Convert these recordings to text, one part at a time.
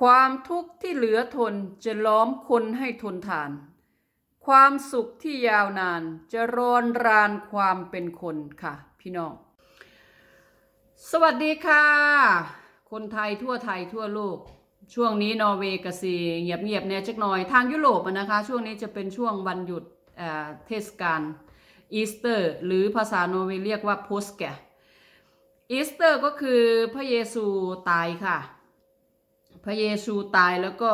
ความทุกข์ที่เหลือทนจะล้อมคนให้ทนทาน ความสุขที่ยาวนานจะรอนรานความเป็นคนค่ะ พี่น้อง สวัสดีค่ะ คนไทยทั่วไทยทั่วโลก ช่วงนี้นอร์เวย์กสีเงียบเงียบๆแน่จักหน่อยทางยุโรปนะคะ ช่วงนี้จะเป็นช่วงวันหยุดเอ่อเทศกาลอีสเตอร์ หรือภาษานอร์เวย์เรียกว่าโพสแกอีสเตอร์ก็คือพระเยซูตายค่ะ พระเยซูตายแล้วก็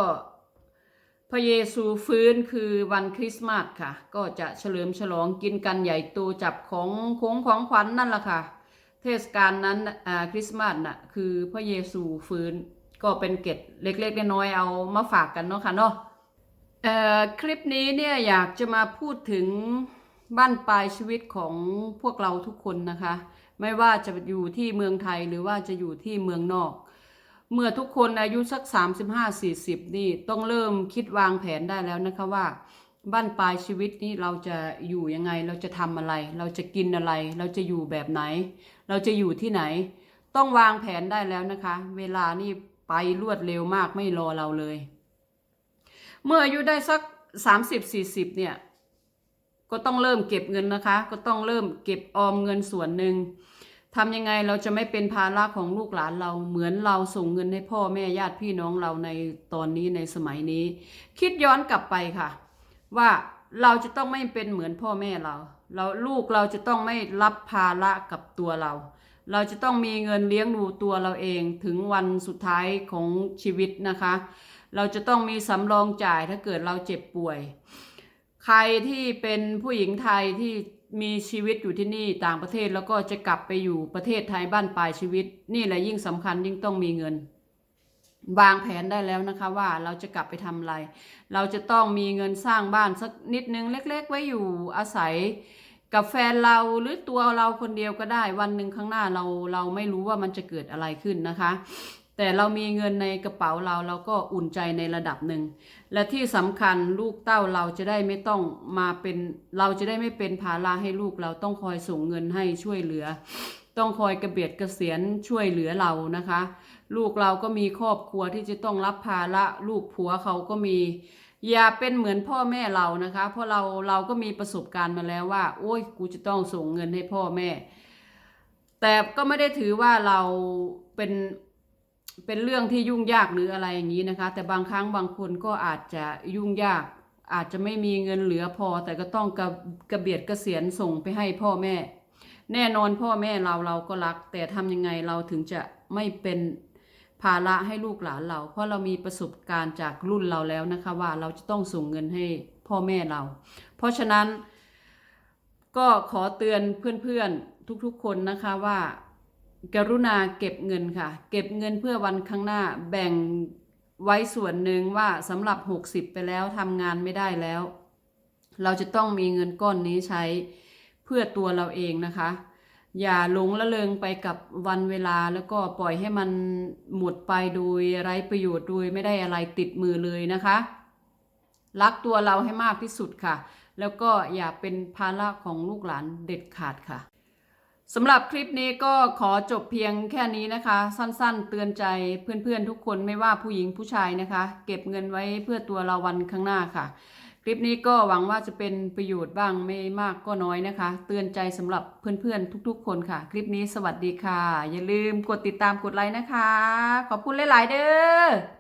พระเยซูฟื้นคือวันคริสต์มาสค่ะ ก็จะเฉลิมฉลองกินกันใหญ่โตจับของคงของขวัญนนั่นแหละค่ะ เทศกาลนั้นคริสต์มาสน่ะคือพระเยซูฟื้นก็เป็นเกร็ดเล็กๆน้อยๆเอามาฝากกันเนาะค่ะเนาะคลิปนี้เนี่ยอยากจะมาพูดถึงบ้านปลายชีวิตของพวกเราทุกคนนะคะ ไม่ว่าจะอยู่ที่เมืองไทยหรือว่าจะอยู่ที่เมืองนอก เมื่อทุกคนอายุสัก 35-40 นี่ต้องเริ่มคิดวางแผนได้แล้วนะคะว่าบ้านปลายชีวิตนี้เราจะอยู่ยังไง เราจะทำอะไร เราจะกินอะไร เราจะอยู่แบบไหน เราจะอยู่ที่ไหน ต้องวางแผนได้แล้วนะคะ เวลานี่ไปรวดเร็วมากไม่รอเราเลย เมื่ออายุได้สัก 30-40 เนี่ย ก็ต้องเริ่มเก็บเงินนะคะ ก็ต้องเริ่มเก็บออมเงินส่วนหนึ่ง ทำยังไงเราจะไม่เป็นภาระของลูกหลานเราเหมือนเราส่งเงินให้พ่อแม่ญาติพี่น้องเราในตอนนี้ในสมัยนี้ คิดย้อนกลับไปค่ะ ว่าเราจะต้องไม่เป็นเหมือนพ่อแม่เรา เราลูกเราจะต้องไม่รับภาระกับตัวเรา เราจะต้องมีเงินเลี้ยงดูตัวเราเองถึงวันสุดท้ายของชีวิตนะคะ เราจะต้องมีสำรองจ่ายถ้าเกิดเราเจ็บป่วย ใครที่เป็นผู้หญิงไทยที่ มีชีวิตอยู่ที่นี่ต่างประเทศแล้วก็จะกลับไปอยู่ประเทศไทยบ้านปลายชีวิต นี่แหละยิ่งสำคัญยิ่งต้องมีเงิน วางแผนได้แล้วนะคะว่าเราจะกลับไปทำอะไร เราจะต้องมีเงินสร้างบ้านสักนิดนึงเล็ก ๆ ไว้อยู่อาศัยกับแฟนเราหรือตัวเราคนเดียวก็ได้ วันหนึ่งข้างหน้าเราเราไม่รู้ว่ามันจะเกิดอะไรขึ้นนะคะ แต่เรามีเงินในกระเป๋าเราเราก็อุ่นใจในระดับหนึ่ง และที่สำคัญลูกเต้าเราจะได้ไม่ต้องมาเป็นเราจะได้ไม่เป็นภาระให้ลูกเราต้องคอยส่งเงินให้ช่วยเหลือ ต้องคอยกระเบียดกระเสียนช่วยเหลือเรานะคะ ลูกเราก็มีครอบครัวที่จะต้องรับภาระลูกผัวเขาก็มีอย่าเป็นเหมือนพ่อแม่เรานะคะ เพราะเราเราก็มีประสบการณ์มาแล้วว่า โอ้ยกูจะต้องส่งเงินให้พ่อแม่ แต่ก็ไม่ได้ถือว่าเราเป็น เป็นเรื่องที่ยุ่งยากหรืออะไรอย่างนี้นะคะ แต่บางครั้งบางคนก็อาจจะยุ่งยาก อาจจะไม่มีเงินเหลือพอ แต่ก็ต้องกระกระเบียดกระเสียนส่งไปให้พ่อแม่ แน่นอนพ่อแม่เราเราก็รัก แต่ทำยังไงเราถึงจะไม่เป็นภาระให้ลูกหลานเรา เพราะเรามีประสบการณ์จากรุ่นเราแล้วนะคะว่าเราจะต้องส่งเงินให้พ่อแม่เรา เพราะฉะนั้นก็ขอเตือนเพื่อนๆทุกๆคนนะคะว่า กรุณาเก็บเงินค่ะ เก็บเงินเพื่อวันข้างหน้าแบ่งไว้ส่วนหนึ่งว่าสำหรับ 60 ไปแล้วทำงานไม่ได้แล้ว เราจะต้องมีเงินก้อนนี้ใช้เพื่อตัวเราเองนะคะ อย่าหลงละเลงไปกับวันเวลาแล้วก็ปล่อยให้มันหมดไปโดยไร้ประโยชน์โดยไม่ได้อะไรติดมือเลยนะคะ รักตัวเราให้มากที่สุดค่ะ แล้วก็อย่าเป็นภาระของลูกหลานเด็ดขาดค่ะ สำหรับคลิปนี้ก็ขอจบเพียงแค่นี้นะคะ สั้นๆ เตือนใจเพื่อนๆทุกคนไม่ว่าผู้หญิงผู้ชายนะคะ เก็บเงินไว้เพื่อตัวเราวันข้างหน้าค่ะ คลิปนี้ก็หวังว่าจะเป็นประโยชน์บ้างไม่มากก็น้อยนะคะ เตือนใจสำหรับเพื่อนๆทุก ๆ คนค่ะ คลิปนี้สวัสดีค่ะ อย่าลืมกดติดตามกดไลค์นะคะ ขอบคุณหลายๆเด้อ